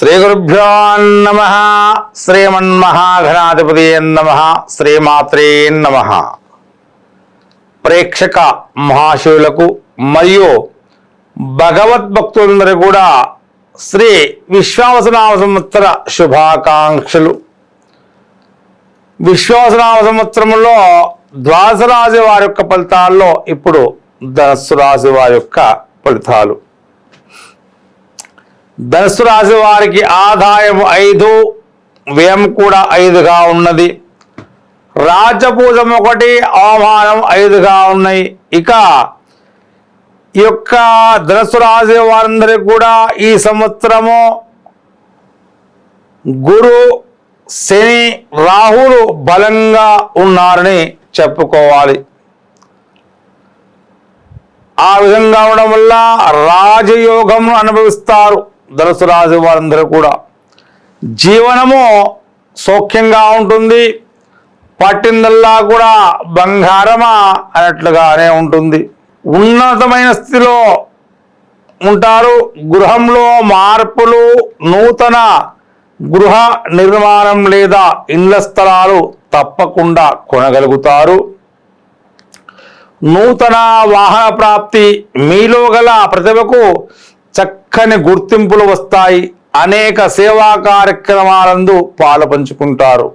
శ్రీ గురుభ్యో నమ శ్రీమన్మహాఘనాధిపతి నమ శ్రీమాత్రే నమ. ప్రేక్షక మహాశివులకు మరియు భగవద్భక్తులందరూ కూడా శ్రీ విశ్వాసనామ సంవత్సర శుభాకాంక్షలు. విశ్వాసనామ సంవత్సరంలో ద్వాదశ రాశి వారి యొక్క ఫలితాల్లో ఇప్పుడు ధనస్సు రాశి వారి యొక్క ఫలితాలు. ధనుసు రాశి వారికి ఆదాయం ఐదు వ్యయం కూడా ఐదుగా ఉన్నది. రాజపూజం ఒకటి అవమానం ఐదుగా ఉన్నాయి. ఇక ఈ యొక్క ధనుసు రాశి వారందరికీ కూడా ఈ సంవత్సరము గురు శని రాహులు బలంగా ఉన్నారని చెప్పుకోవాలి. ఆ విధంగా ఉండడం వల్ల రాజయోగం అనుభవిస్తారు. ధనుసు రాశి వారందరూ కూడా జీవనము సౌఖ్యంగా ఉంటుంది. పట్టిందల్లా కూడా బంగారమా అన్నట్లుగానే ఉంటుంది. ఉన్నతమైన స్థితిలో ఉంటారు. గృహంలో మార్పులు నూతన గృహ నిర్మాణం లేదా ఇండ్ల స్థలాలు తప్పకుండా కొనగలుగుతారు. నూతన వాహన ప్రాప్తి మీలో గల ప్రతిభకు చక్కని గుర్తింపులు వస్తాయి. అనేక సేవా కార్యక్రమాలందు పాలు పంచుకుంటారు.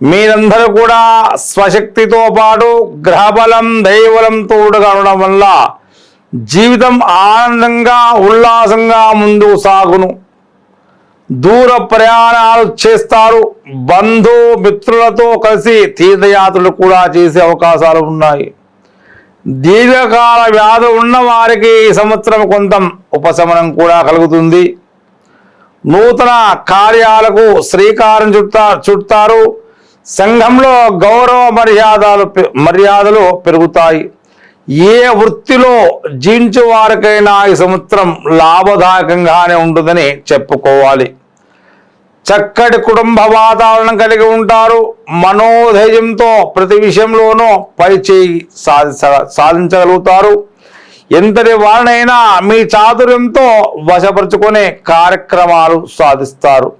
మీరందరూ కూడా స్వశక్తితో పాటు గ్రహబలం దైవబలం తోడుగా ఉండడం వల్ల జీవితం ఆనందంగా ఉల్లాసంగా ముందు సాగును. దూర ప్రయాణాలు చేస్తారు. బంధు మిత్రులతో కలిసి తీర్థయాత్రలు కూడా చేసే అవకాశాలు ఉన్నాయి. దీర్ఘకాల వ్యాధి ఉన్న వారికి ఈ సంవత్సరం కొంత ఉపశమనం కూడా కలుగుతుంది. నూతన కార్యాలకు శ్రీకారం చుట్టా చుట్టారు. సంఘంలో గౌరవ మర్యాదలు మర్యాదలు పెరుగుతాయి. ఏ వృత్తిలో జీవించే వారికైనా ఈ సంవత్సరం లాభదాయకంగానే ఉంటుందని చెప్పుకోవాలి. చక్కటి కుటుంబ వాతావరణం కలిగి ఉంటారు. మనోధైర్యంతో ప్రతి విషయంలోనూ పై చేయి సాధించగలుగుతారు. ఎంతటి వారినైనా మీ చాతుర్యంతో వశపరుచుకునే కార్యక్రమాలు సాధిస్తారు.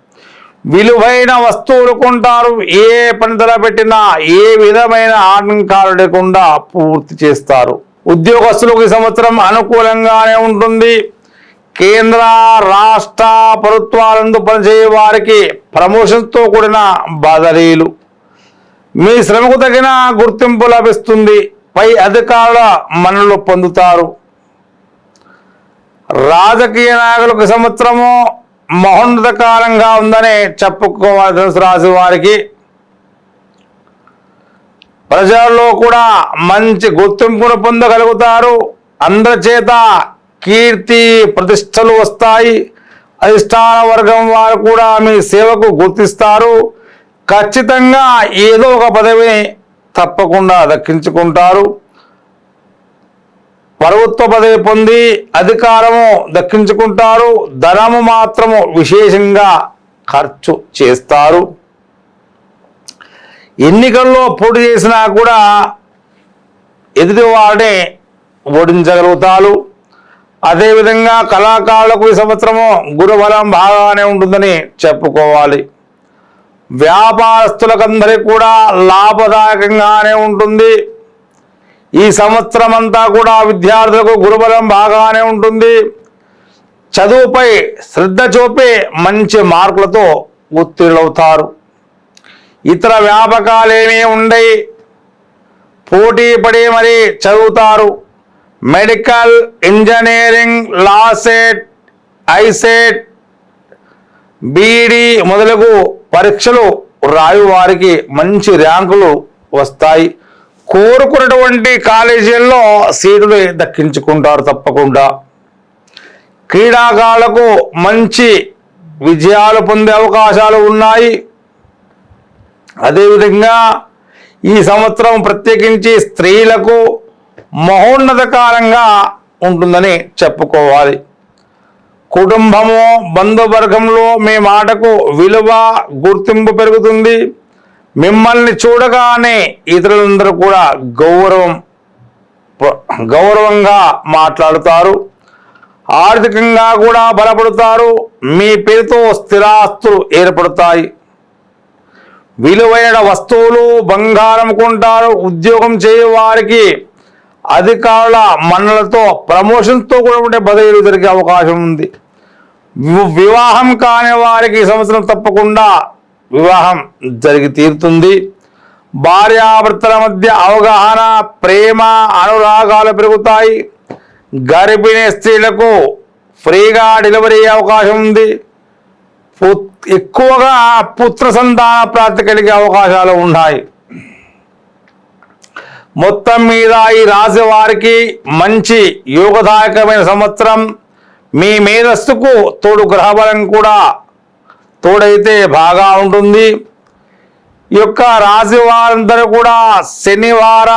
విలువైన వస్తువులు కొంటారు. ఏ పని తలపెట్టినా ఏ విధమైన ఆటంకాలు లేకుండా పూర్తి చేస్తారు. ఉద్యోగస్తులకు ఈ సంవత్సరం అనుకూలంగానే ఉంటుంది. కేంద్ర రాష్ట్ర ప్రభుత్వాలందు పనిచేయే వారికి ప్రమోషన్స్తో కూడిన బదలీలు మీ శ్రమకు తగిన గుర్తింపు లభిస్తుంది. పై అధికారుల మనలు పొందుతారు. రాజకీయ నాయకులకు సంవత్సరము మహోన్నత కాలంగా ఉందని చెప్పుకోవాలి ధనుసు రాశి వారికి ప్రజల్లో కూడా మంచి గుర్తింపును పొందగలుగుతారు. అందరి చేత కీర్తి ప్రతిష్టలు వస్తాయి. అధిష్టాన వర్గం వారు కూడా మీ సేవకు గుర్తిస్తారు. ఖచ్చితంగా ఏదో ఒక పదవిని తప్పకుండా దక్కించుకుంటారు. ప్రభుత్వ పదవి పొంది అధికారము దక్కించుకుంటారు. ధనము మాత్రము విశేషంగా ఖర్చు చేస్తారు. ఎన్నికల్లో పోటీ చేసినా కూడా ఎదుటివాడే ఓడించగలుగుతారు. అదేవిధంగా కళాకారులకు ఈ సంవత్సరము గురుబలం బాగానే ఉంటుందని చెప్పుకోవాలి. వ్యాపారస్తులకందరికీ కూడా లాభదాయకంగానే ఉంటుంది. ఈ సంవత్సరం అంతా కూడా విద్యార్థులకు గురుబలం బాగానే ఉంటుంది. చదువుపై శ్రద్ధ చూపి మంచి మార్కులతో ఉత్తీర్ణులవుతారు. ఇతర వ్యాపకాలేమీ ఉండయి పోటీ పడి మరీ చదువుతారు. Medical engineering LAWCET ICET B Ed మొదలగు పరీక్షలు రాయు వారికి మంచి ర్యాంకులు వస్తాయి. కోరుకున్నటువంటి కాలేజీల్లో సీటులు దక్కించుకుంటారు తప్పకుండా. క్రీడాకారులకు మంచి విజయాలు పొందే అవకాశాలు ఉన్నాయి. అదేవిధంగా ఈ సంవత్సరం ప్రత్యేకించి స్త్రీలకు మహోన్నత కాలంగా ఉంటుందని చెప్పుకోవాలి. కుటుంబము బంధువర్గంలో మీ మాటకు విలువ గుర్తింపు పెరుగుతుంది. మిమ్మల్ని చూడగానే ఇతరులందరూ కూడా గౌరవం గౌరవంగా మాట్లాడుతారు. ఆర్థికంగా కూడా బలపడతారు. మీ పేరుతో స్థిరాస్తులు ఏర్పడతాయి. విలువైన వస్తువులు బంగారం కొంటారు. ఉద్యోగం చేయవారికి వారికి అధికారుల మన్నలతో ప్రమోషన్తో కూడా ఉండే బదిలీలు జరిగే అవకాశం ఉంది. వివాహం కాని వారికి ఈ సంవత్సరం తప్పకుండా వివాహం జరిగి తీరుతుంది. భార్యాభర్తల మధ్య అవగాహన ప్రేమ అనురాగాలు పెరుగుతాయి. గర్భిణీ స్త్రీలకు ఫ్రీగా డెలివరీ అయ్యే అవకాశం ఉంది. పుత్- ఎక్కువగా పుత్ర సంతాన ప్రాప్తి కలిగే అవకాశాలు ఉన్నాయి. మొత్తం మీద ఈ రాశి వారికి మంచి యోగదాయకమైన సంవత్సరం. మీ మేధస్సుకు తోడు గ్రహబలం కూడా తోడైతే బాగా ఉంటుంది. ఈ యొక్క రాశి వారందరూ కూడా శనివార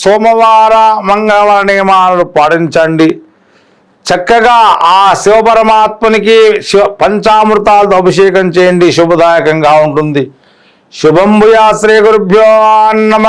సోమవార మంగళవార నియమాలను పాటించండి. చక్కగా ఆ శివపరమాత్మనికి శివ పంచామృతాలతో అభిషేకం చేయండి. శుభదాయకంగా ఉంటుంది. శుభం భూయా శ్రీ గురుభ్యో నమ.